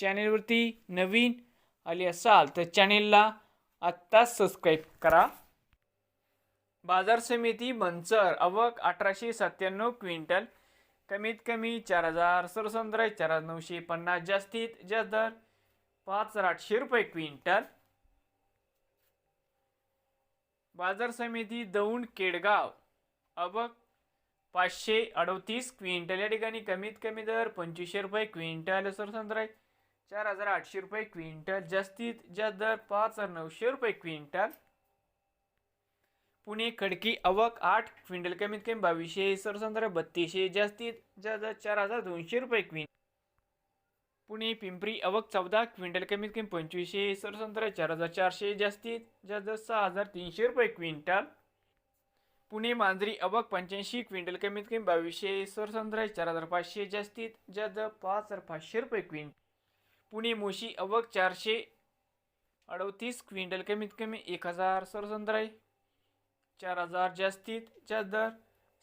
चॅनेलवरती नवीन आले असाल तर चॅनेलला आत्ताच सबस्क्राईब करा. बाजार समिती मंचर आवक अठराशे सत्त्याण्णव क्विंटल. कमीत कमी चार हजार सरसंद्र चार हजार नऊशे पन्नास जास्तीत जास्त दर पाच हजार आठशे रुपये क्विंटल. बाजार समिती दौंड केडगाव. अबक पाचशे अडतीस क्विंटल. या ठिकाणी कमीत कमी दर पंचवीसशे रुपये क्विंटल सरसंद्र चार हजार आठशे रुपये क्विंटल जास्तीत जास्त दर पाच हजार नऊशे रुपये क्विंटल. पुणे खडकी अवक आठ क्विंटल कमीत कमी बावीसशे सरसंद्र बत्तीसशे जास्तीत जास्त दर चार हजार दोनशे रुपये क्विंटल पुणे पिंपरी अवक चौदा क्विंटल कमीत कमी पंचवीसशे सरसंद्र चार हजार चारशे जास्तीत जास्त दर सहा हजार तीनशे रुपये क्विंटल. पुणे मांजरी अवक पंच्याऐंशी क्विंटल कमीत कमी बावीसशे सरसंद्र चार हजार पाचशे जास्तीत जास्त पाच हजार पाचशे रुपये क्विंटल पुणे मोशी अवक चारशे अडतीस क्विंटल कमीत कमी एक हजार सरसंद्र चार हजार जास्तीत जास्त दर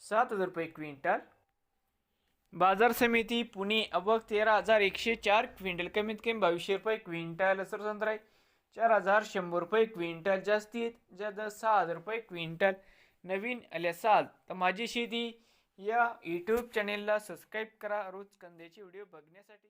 सात हजार रुपये क्विंटल. बाजार समिती पुणे अबक तेरा हजार एकशे चार क्विंटल कमीत कमी बावीसशे रुपये क्विंटल सरसंद्र चार हजार शंभर रुपये क्विंटल जास्तीत जास्त दर सहा हजार रुपये क्विंटल. नवीन आले साल तर माझी शेती या यूट्यूब चॅनेलला सबस्क्राईब करा. रोज कंद्याचे व्हिडिओ बघण्यासाठी.